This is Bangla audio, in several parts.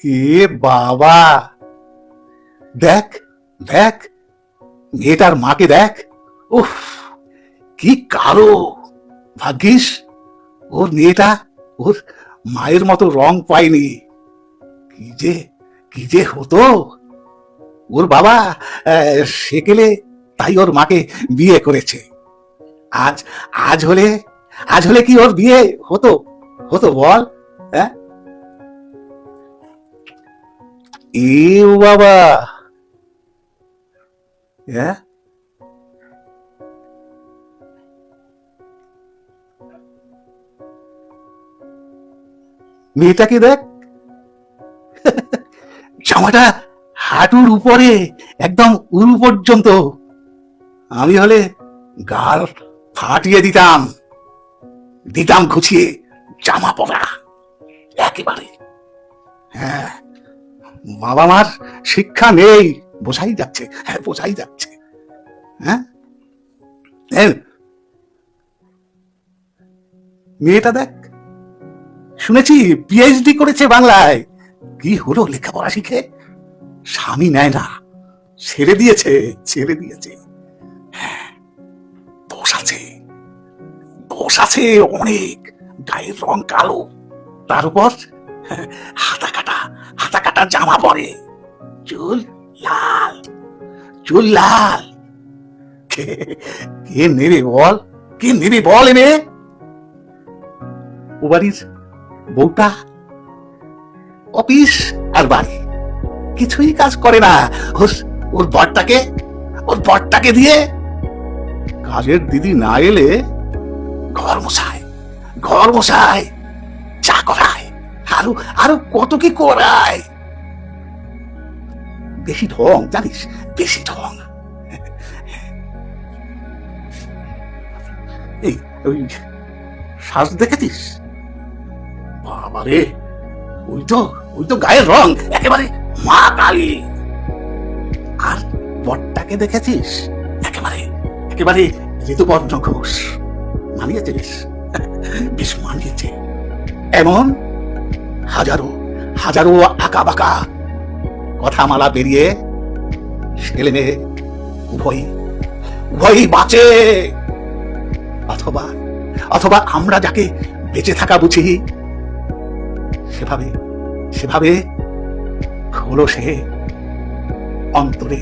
এ বাবা। দেখ দেখ, মেয়েটার মাকে দেখ। উফ, কি কালো। ভাগ্যিস, ওর মেয়েটা ওর মায়ের মতো রং পায়নি। কি যে কি যে হতো। ওর বাবা সেকেলে তাই ওর মাকে বিয়ে করেছে। আজ আজ হলে আজ হলে কি ওর বিয়ে হতো? হতো বল হ্যাঁ? এ বাবা। হ্যাঁ মেয়েটাকে দেখ? জামাটা হাঁটুর উপরে একদম উরু পর্যন্ত। আমি হলে গাল ফাটিয়ে দিতাম। দিতাম ঘুচিয়ে জামা পরা। একেবারে। হ্যাঁ। বাবা মার শিক্ষা নেই। বোঝাই যাচ্ছে। হ্যাঁ বোঝাই যাচ্ছে। হ্যাঁ? মেয়েটা দেখ। শুনেছি পিএইচডি করেছে বাংলায়। কি হলো লেখাপড়া শিখে? স্বামী নেয় না। ছেড়ে দিয়েছে ছেড়ে দিয়েছে। হ্যাঁ, দোষ আছে। দোষ আছে অনেক। গায়ের রং কালো। তার উপর হাতা কাটা হাতা কাটা জামা পরে। চুল লাল চুল লাল। কে নেবে বল? কে নেবে বল এনে? ও বাড়ির বউটা অফিস আর বাড়ি। কিছুই কাজ করে না। ওর ওর বরটাকে ওর বরটাকে দিয়ে কাজের দিদি না এলে ঘর মশাই ঘর মশাই আরও আরও কত কি করায়? বেশি ঢং, জানিস? বেশি ঢং। এই, ওই দেখেছিস? ওই তো ওই তো গায়ের রং, একেবারে মা কালী। আর বটটাকে দেখেছিস? একেবারে একেবারে ঋতুপর্ণ ঘোষ। মানিয়েছে বেশ বেশ মানিয়েছে। এমন হাজারো হাজারো আঁকা বাঁকা কথামালা বেরিয়ে ছেলে মেয়ে উভয়ই উভয়ই বাঁচে। অথবা অথবা আমরা যাকে বেঁচে থাকা বুঝি, সেভাবে সেভাবে হলো সে অন্তরে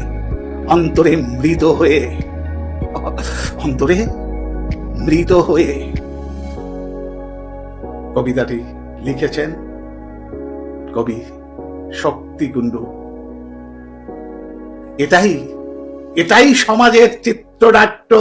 অন্তরে মৃত হয়ে, অন্তরে মৃত হয়ে। কবিতাটি লিখেছেন কবি শক্তি কুণ্ডু এটাই এটাই সমাজের চিত্রনাট্য।